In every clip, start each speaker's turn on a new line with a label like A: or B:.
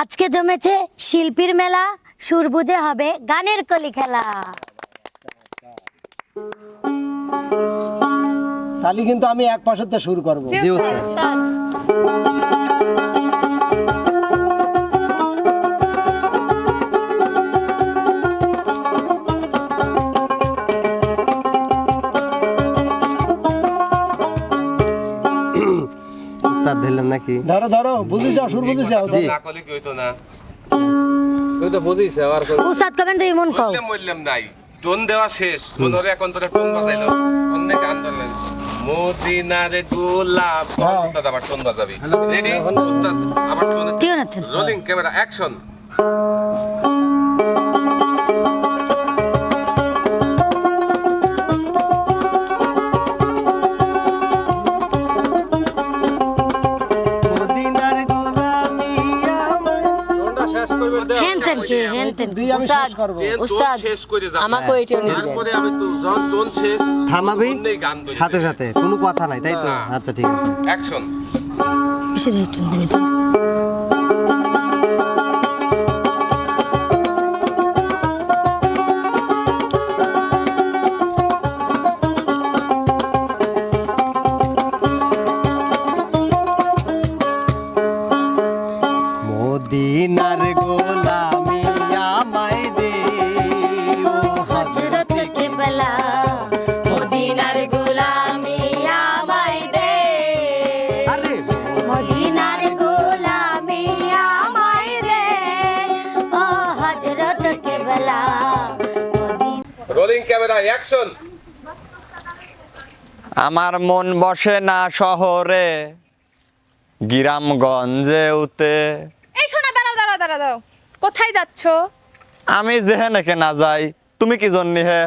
A: আজকে জমেছে শিল্পীর মেলা সুর বুঝে হবে গানের কলি খেলা।
B: তাহলে কিন্তু আমি এক পাশেতে শুরু করব।
C: জি
D: উস্তাদ দিলেন নাকি?
B: ধরো ধরো বুঝে যাও সুর বুঝে যাও
D: জি।
E: না করলে কি হইতো না
F: তুই তো বুঝিস আবার
A: উস্তাদ কবেন তুই মন কও।
E: মরলাম নাই টোন দেওয়া শেষ। টোন ধরে এখন তোরা টোন বাজাইলো। অন্য গান ধরলেন মদিনার গোলাপ।
B: হ্যাঁ।
E: উস্তাদ আবার টোন বাজাবি। রেডি উস্তাদ আবার টোন
A: ঠিক আছে
E: রোলিং ক্যামেরা অ্যাকশন উস্তাদ
C: আমাকে নিয়ে দিবেন।
E: তারপরে আমি তো যখন টোন শেষ
D: থামাবি। সাথে সাথে। কোনো কথা নাই তাই তো? আচ্ছা ঠিক আছে।
E: অ্যাকশন।
A: কিসের এই টুন দিবি কেবলা মদিনার গোলামি আমায় দে। মদিনার গোলামি আমায় দে। ও হযরত কেবলা
E: রোলিং ক্যামেরা অ্যাকশন
G: আমার মন বসে না শহরে গ্রামগঞ্জে উতে
C: এই শোনা দাঁড়াও দাঁড়াও দাঁড়াও দাঁড়াও। কোথায় যাচ্ছ?
G: আমি যেহেনেকে না যাই তুমি কি জন্য হে?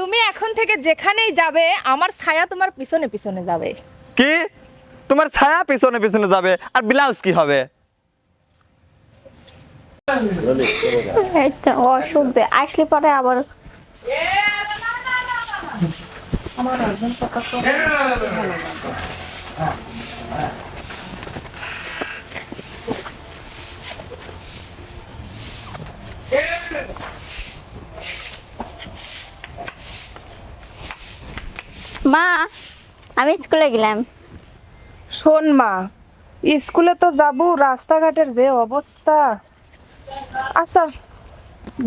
C: তুমি এখন থেকে যেখানেই যাবে আমার ছায়া তোমার পিছনে পিছনে যাবে।
G: কি? তোমার ছায়া পিছনে পিছনে যাবে আর ব্লাউজ কি হবে?
H: আসলে পরে আবার মা আমি স্কুলে গেলাম।
C: শোন মা স্কুলে তো যাব রাস্তাঘাটের যে অবস্থা। আচ্ছা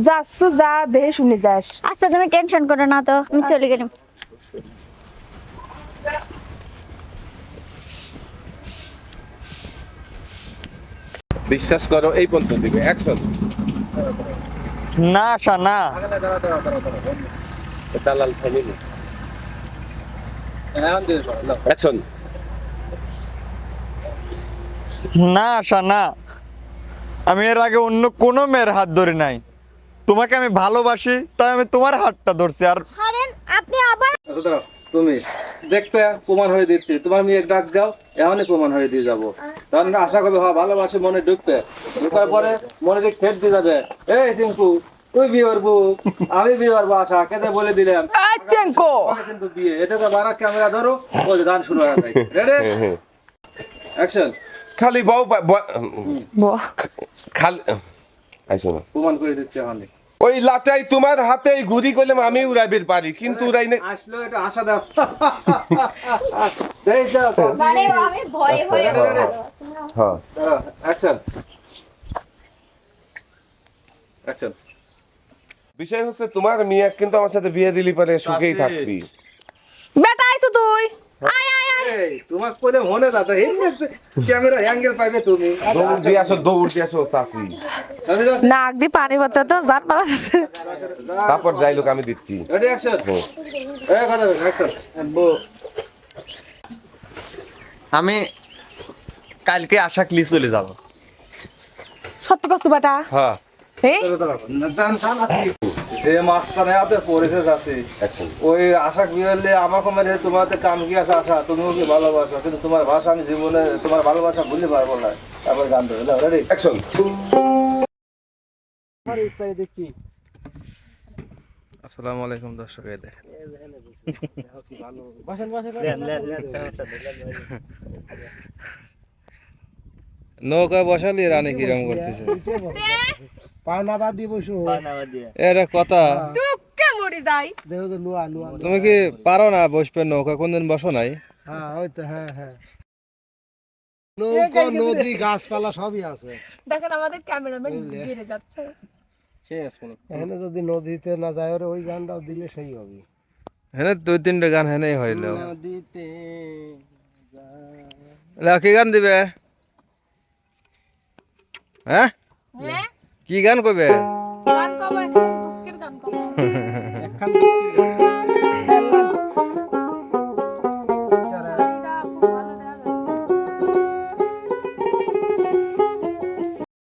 C: যাচ্ছ যা দেহে শুনে যাস।
H: আচ্ছা তুমি টেনশন করো না তো আমি চলে গেলাম।
E: বিশ্বাস করো এই পর্যন্ত দিবে অ্যাকশন
G: না আশা না
E: দালাল ফ্যামিলি অ্যাকশন।
G: না আশা না। আমি এর আগে অন্য কোনো মেয়ের হাত ধরি নাই। তোমাকে আমি ভালোবাসি তাই আমি তোমার হাতটা ধরছি আর
A: আপনি আবার
F: তুমি দেখবে প্রমাণ হয়ে দিচ্ছি। তোমার মেয়ে ডাক দাও এখনই প্রমাণ হয়ে দিয়ে যাব। তখন আশা করবে হ্যাঁ ভালোবাসে মনে ঢুকবে ঢুকার পরে মনে দিক ঠেট দিয়ে যাবে। এই চিঙ্কু তুই বিয়ে করব আমি বিয়ে করব আশা কেটে বলে দিলাম।
C: চেঙ্কো!
F: কিন্তু বিয়ে এটা তো বারা ক্যামেরা ধরো ওই গান শুরু হয়ে যায়। রেডি অ্যাকশন
E: খালি বউ খালি আইসো না।
F: প্রমাণ করে দিচ্ছি
E: ওই লাটাই তোমার হাতে ঘুরি করলাম আমি উড়াইবার পারি কিন্তু উড়াই না
F: আসলো এটা আশা দাও। দেখ যাও
H: আমি ভয়ে ভয়ে
E: হ্যাঁ।
F: অ্যাকশন অ্যাকশন
E: বিষয় হচ্ছে তোমার মিয়া কিন্তু আমার সাথে বিয়ে দিলি পরে সুখেই থাকবি।
C: বেটা আইছো তুই? আয় আয় আয়।
F: তোমার কোনে মনে দাদা হেমনে ক্যামেরা অ্যাঙ্গেল পাইবে তুমি।
E: দৌড় দিয়ে আসো দৌড় দিয়ে আসো চাষি
F: সাথে যাচ্ছে
C: নাক দি পানি ভরতে তো জান পালা।
E: তারপর যাই লোক আমি দিচ্ছি।
F: রেডি অ্যাকশন এই কথা অ্যাকশন বো
G: আমি কালকে আশা ক্লি চলে যাব।
C: সত্য কষ্ট বেটা?
E: হ্যাঁ।
C: এই?
F: যে মাস্টার হাতে পড়েছে যাচ্ছে ওই আশা কি হলে আমার কমেন্ট তোমার হাতে কাম কি আছে আশা? তুমিও কি ভালোবাসো? কিন্তু তোমার ভাষা আমি জীবনে তোমার ভালোবাসা ভুলতে পারব না। তারপর গান ধরে রেডি
E: অ্যাকশন
F: আসসালামু আলাইকুম দর্শক এই দেখেন। নৌকায় বসালি রানী কিরম করতেছে?
B: পাওনা বাদ দিয়ে বসু
F: এটা কথা।
C: দুঃখে মরি যাই।
B: দেখো তো লুয়া লুয়া লুয়া।
F: তুমি কি পারো না বসবে নৌকা? কোনদিন বসো নাই?
B: হ্যাঁ ওই তো হ্যাঁ হ্যাঁ। নৌকা নদী গাছপালা সবই আছে।
C: দেখেন আমাদের ক্যামেরাম্যান গিরে যাচ্ছে।
B: এখানে যদি নদীতে না যায় ওরে ওই গানটাও দিলে সেই হবে।
F: হ্যাঁ দুই তিনটে গান হ্যাঁ হইল
D: নদীতে
F: কি গান দিবে? হ্যাঁ?
C: হ্যাঁ?
F: কি গান কবে
C: গান কবে দুঃখের গান কবে।